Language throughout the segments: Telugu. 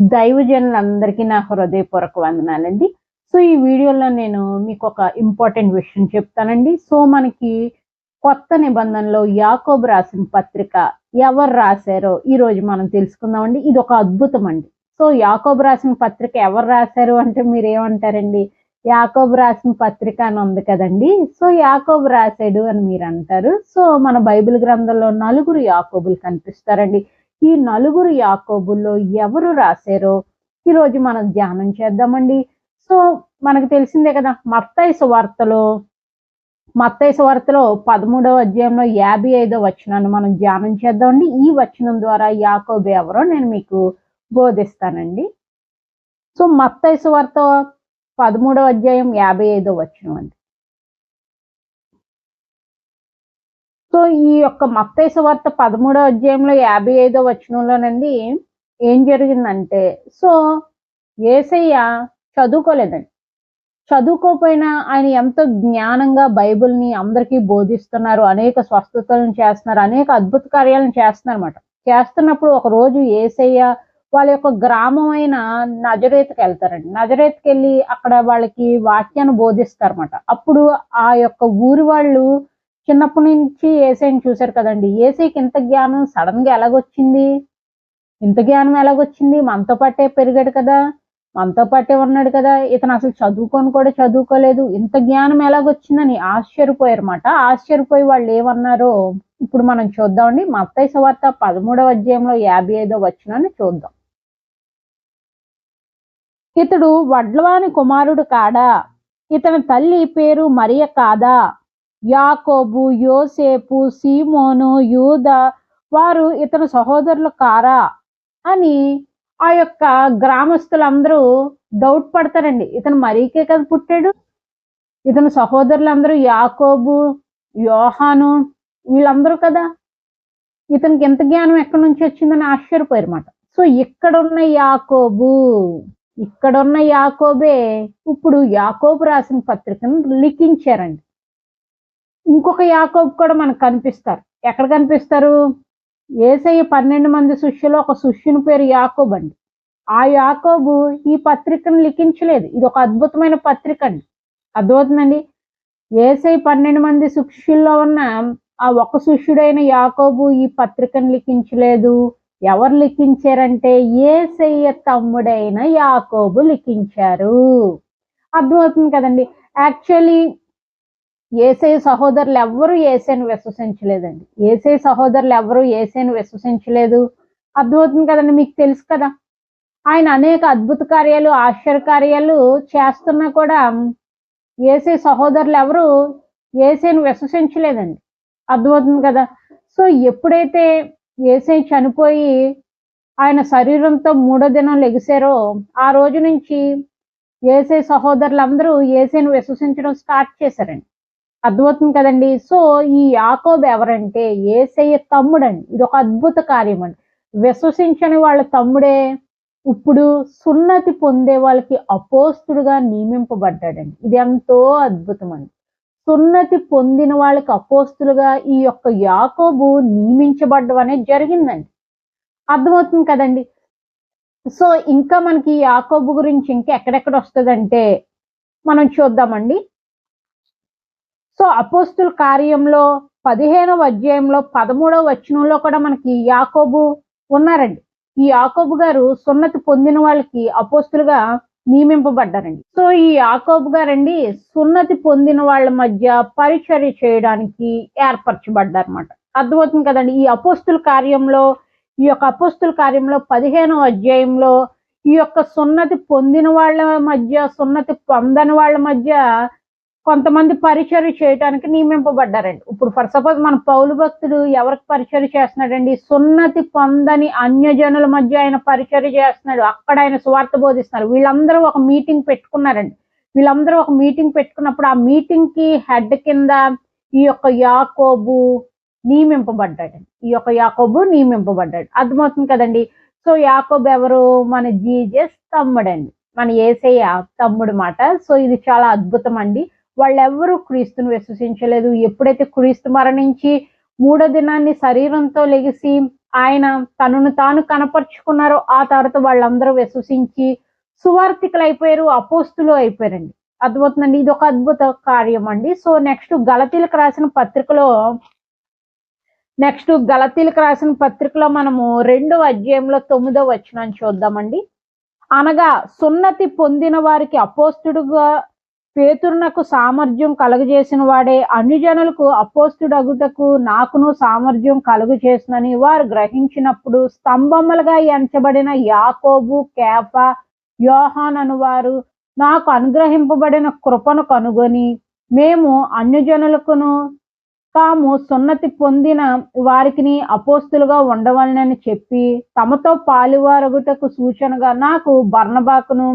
దైవజనులందరికీ నా హృదయపూర్వక వందనాలండి. సో ఈ వీడియోలో నేను మీకు ఒక ఇంపార్టెంట్ విషయం చెప్తానండి. సో మనకి కొత్త నిబంధనలో యాకోబ్ రాసిన పత్రిక ఎవరు రాశారో ఈ రోజు మనం తెలుసుకుందామండి. ఇది ఒక అద్భుతం అండి. సో యాకోబ్ రాసిన పత్రిక ఎవరు రాశారు అంటే మీరు ఏమంటారండి యాకోబ్ రాసిన పత్రిక అని ఉంది కదండి. సో యాకోబు రాశాడు అని మీరు అంటారు సో మన బైబిల్ గ్రంథంలో నలుగురు యాకోబులు కనిపిస్తారండి. ఈ నలుగురు యాకోబుల్లో ఎవరు రాశారో ఈరోజు మనం ధ్యానం చేద్దామండి. సో మనకు తెలిసిందే కదా మత్తయి సువార్తలో మత్తయి సువార్తలో పదమూడవ అధ్యాయంలో యాభై ఐదో వచనాన్ని మనం ధ్యానం చేద్దామండి. ఈ వచనం ద్వారా యాకోబు ఎవరో నేను మీకు బోధిస్తానండి. సో మత్తయి సువార్త పదమూడవ అధ్యాయం యాభై ఐదో వచనం అండి. సో ఈ యొక్క మత్తయి వార్త పదమూడో అధ్యాయంలో యాభై ఐదో వచనంలోనండి ఏం జరిగిందంటే సో ఏసయ్య చదువుకోలేదండి. చదువుకోపోయినా ఆయన ఎంతో జ్ఞానంగా బైబిల్ని అందరికీ బోధిస్తున్నారు అనేక స్వస్థతలను చేస్తున్నారు అనేక అద్భుత కార్యాలను చేస్తున్నారు అనమాట చేస్తున్నప్పుడు ఒక రోజు ఏసయ్య వాళ్ళ యొక్క గ్రామం అయిన నజరేత్కి వెళ్తారండి. నజరేత్కి వెళ్ళి అక్కడ వాళ్ళకి వాక్యాన్ని బోధిస్తారన్నమాట. అప్పుడు ఆ యొక్క ఊరి వాళ్ళు చిన్నప్పటి నుంచి ఏసైని చూశారు కదండి. ఏసైకి ఇంత జ్ఞానం సడన్గా ఎలాగొచ్చింది? ఇంత జ్ఞానం ఎలాగొచ్చింది? మనతో పాటే పెరిగాడు కదా. మనతో పాటే ఉన్నాడు కదా. ఇతను అసలు చదువుకొని కూడా చదువుకోలేదు. ఇంత జ్ఞానం ఎలాగొచ్చిందని ఆశ్చర్యపోయారన్నమాట. ఆశ్చర్యపోయి వాళ్ళు ఏమన్నారో ఇప్పుడు మనం చూద్దామండి. మత్తయ్య సువార్త పదమూడవ అధ్యాయంలో యాభై ఐదో వచ్చినని చూద్దాం. ఇతడు వడ్లవాని కుమారుడు కాడా? ఇతని తల్లి పేరు మరియ కాదా? యాకోబు యోసేపు సీమోను యూద వారు ఇతని సహోదరులు కారా అని ఆ యొక్క గ్రామస్తులందరూ డౌట్ పడతారండి. ఇతను మరీకే కదా పుట్టాడు? ఇతని సహోదరులందరూ యాకోబు యోహాను వీళ్ళందరూ కదా? ఇతనికి ఎంత జ్ఞానం ఎక్కడి నుంచి వచ్చిందని ఆశ్చర్యపోయారు సో ఇక్కడున్న యాకోబు ఇక్కడున్న యాకోబే ఇప్పుడు యాకోబు రాసిన పత్రికను లిఖించారండి. ఇంకొక యాకోబు కూడా మనకు కనిపిస్తారు. ఎక్కడ కనిపిస్తారు? ఏసయ్య పన్నెండు మంది శిష్యులు ఒక శిష్యుని పేరు యాకోబు అండి. ఆ యాకోబు ఈ పత్రికను లిఖించలేదు. ఇది ఒక అద్భుతమైన పత్రిక అండి. అర్థమవుతుందండి? ఏసై పన్నెండు మంది శిష్యుల్లో ఉన్న ఆ ఒక శిష్యుడైన యాకోబు ఈ పత్రికను లిఖించలేదు. ఎవరు లిఖించారంటే ఏసయ్య తమ్ముడైన యాకోబు లిఖించారు. అర్థమవుతుంది కదండి? యాక్చువల్లీ ఏసై సహోదరులు ఎవ్వరూ ఏసైని విశ్వసించలేదండి. ఏసై సహోదరులు ఎవరు ఏసైని విశ్వసించలేదు. అర్థమవుతుంది కదండి మీకు తెలుసు కదా? ఆయన అనేక అద్భుత కార్యాలు ఆశ్చర్య కార్యాలు చేస్తున్నా కూడా ఏసై సహోదరులు ఎవరు ఏసైని విశ్వసించలేదండి. అర్థమవుతుంది కదా? సో ఎప్పుడైతే ఏసై చనిపోయి ఆయన శరీరంతో మూడో దినం లెగిసారో ఆ రోజు నుంచి ఏసై సహోదరులందరూ ఏసైని విశ్వసించడం స్టార్ట్ చేశారండి. అర్థమవుతుంది కదండి. సో ఈ యాకోబ్ ఎవరంటే ఏసయ్య తమ్ముడండి. ఇది ఒక అద్భుత కార్యం అండి. విశ్వసించని వాళ్ళ తమ్ముడే ఇప్పుడు సున్నతి పొందే వాళ్ళకి అపోస్తుడుగా నియమింపబడ్డాడండి. ఇది ఎంతో అద్భుతం అండి. సున్నతి పొందిన వాళ్ళకి అపోస్తులుగా ఈ యొక్క యాకోబు నియమించబడ్డం అనేది జరిగిందండి. అర్థమవుతుంది కదండి. సో ఇంకా మనకి యాకోబు గురించి ఇంకా ఎక్కడెక్కడ వస్తుందంటే మనం చూద్దామండి. సో అపోస్తుల కార్యంలో పదిహేనవ అధ్యాయంలో పదమూడవ వచనంలో కూడా మనకి యాకోబు ఉన్నారండి. ఈ యాకోబు గారు సున్నతి పొందిన వాళ్ళకి అపోస్తులుగా నియమింపబడ్డారండి. సో ఈ యాకోబు గారండి సున్నతి పొందిన వాళ్ళ మధ్య పరిచర్య చేయడానికి ఏర్పరచబడ్డారన్నమాట. అర్థమవుతుంది కదండి ఈ అపోస్తుల కార్యంలో ఈ యొక్క అపోస్తుల కార్యంలో పదిహేనవ అధ్యాయంలో ఈ యొక్క సున్నతి పొందిన వాళ్ళ మధ్య సున్నతి పొందని వాళ్ళ మధ్య కొంతమంది పరిచర్య చేయడానికి నియమింపబడ్డారండి. ఇప్పుడు ఫర్ సపోజ్ మన పౌలు భక్తుడు ఎవరికి పరిచర్య చేస్తున్నాడండి? సున్నతి పొందని అన్యజనుల మధ్య ఆయన పరిచర్య చేస్తున్నాడు. అక్కడ ఆయన స్వార్థ బోధిస్తున్నారు. వీళ్ళందరూ ఒక మీటింగ్ పెట్టుకున్నారండి. వీళ్ళందరూ ఒక మీటింగ్ పెట్టుకున్నప్పుడు ఆ మీటింగ్కి హెడ్ కింద ఈ యొక్క యాకోబు నియమింపబడ్డాడు ఈ యొక్క యాకోబు నియమింపబడ్డాడు. అర్థమవుతుంది కదండి? సో యాకోబు ఎవరు? మన జీజస్ తమ్ముడండి. మన ఏసయ్య తమ్ముడు మాట. సో ఇది చాలా అద్భుతం అండి. వాళ్ళెవ్వరూ క్రీస్తును విశ్వసించలేదు. ఎప్పుడైతే క్రీస్తు మరణించి మూడో దినాన్ని శరీరంతో లెగిసి ఆయన తనను తాను కనపరుచుకున్నారో ఆ తర్వాత వాళ్ళందరూ విశ్వసించి సువార్థికులు అయిపోయారు అపోస్తులు అయిపోయారండి. అద్భుతమండి. ఇది ఒక అద్భుత కార్యం అండి సో నెక్స్ట్ గలతీలకు రాసిన పత్రికలో నెక్స్ట్ గలతీలకు రాసిన పత్రికలో మనము రెండవ అధ్యాయంలో తొమ్మిదో వచనాన్ని చూద్దామండి. అనగా సున్నతి పొందిన వారికి అపోస్తుడుగా పేతురునకు సామర్థ్యం కలుగజేసిన వాడే అన్ని జనులకు అపోస్తుడగుటకు నాకును సామర్థ్యం కలుగు చేసినని వారు గ్రహించినప్పుడు స్తంభములుగా ఎంచబడిన యాకోబు కేప యోహాన్ అనువారు నాకు అనుగ్రహింపబడిన కృపను కనుగొని మేము అన్ని జనులకును తాము సున్నతి పొందిన వారికి అపోస్తులుగా ఉండవలనని చెప్పి తమతో పాలువారగుటకు సూచనగా నాకు బర్ణబాకును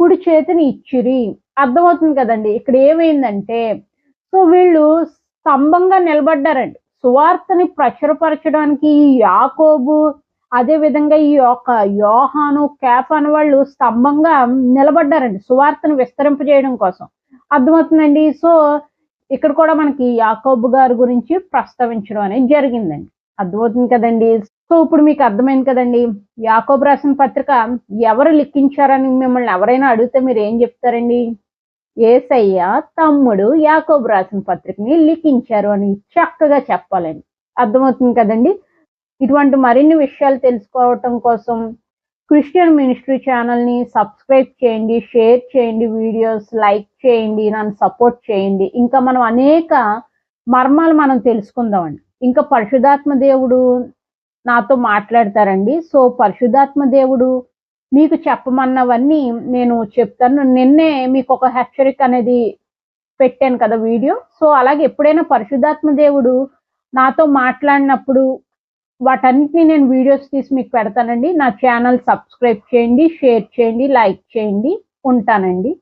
కుడి చేతిని ఇచ్చిరి. అర్థమవుతుంది కదండి. ఇక్కడ ఏమైందంటే సో వీళ్ళు స్తంభంగా నిలబడ్డారండి. సువార్తని ప్రచురపరచడానికి ఈ యాకోబు అదే విధంగా ఈ యొక్క యోహాను క్యాఫ్ అని వాళ్ళు స్తంభంగా నిలబడ్డారండి సువార్తను విస్తరింపజేయడం కోసం. అర్థమవుతుందండి? సో ఇక్కడ కూడా మనకి యాకోబు గారి గురించి ప్రస్తావించడం అనేది జరిగిందండి. అర్థమవుతుంది కదండి? సో ఇప్పుడు మీకు అర్థమైంది కదండి. యాకోబు రాసిన పత్రిక ఎవరు లిఖించారని మిమ్మల్ని ఎవరైనా అడిగితే మీరు ఏం చెప్తారండి? ఏసయ్య తమ్ముడు యాకోబు రాసిన పత్రికని లిఖించారు అని చక్కగా చెప్పాలండి. అర్థమవుతుంది కదండి. ఇటువంటి మరిన్ని విషయాలు తెలుసుకోవటం కోసం క్రిస్టియన్ మినిస్ట్రీ ఛానల్ని సబ్స్క్రైబ్ చేయండి షేర్ చేయండి వీడియోస్ లైక్ చేయండి నన్ను సపోర్ట్ చేయండి. ఇంకా మనం అనేక మర్మాలు మనం తెలుసుకుందామండి. ఇంకా పరిశుధాత్మ దేవుడు నాతో మాట్లాడతారండి. సో పరిశుధాత్మ దేవుడు మీకు చెప్పమన్నవన్నీ నేను చెప్తాను. నిన్నే మీకు ఒక హెచ్చరిక అనేది పెట్టాను కదా వీడియో. సో అలాగే ఎప్పుడైనా పరిశుధాత్మ దేవుడు నాతో మాట్లాడినప్పుడు వాటన్నిటిని నేను వీడియోస్ తీసి మీకు పెడతానండి. నా ఛానల్ సబ్స్క్రైబ్ చేయండి షేర్ చేయండి లైక్ చేయండి. ఉంటానండి.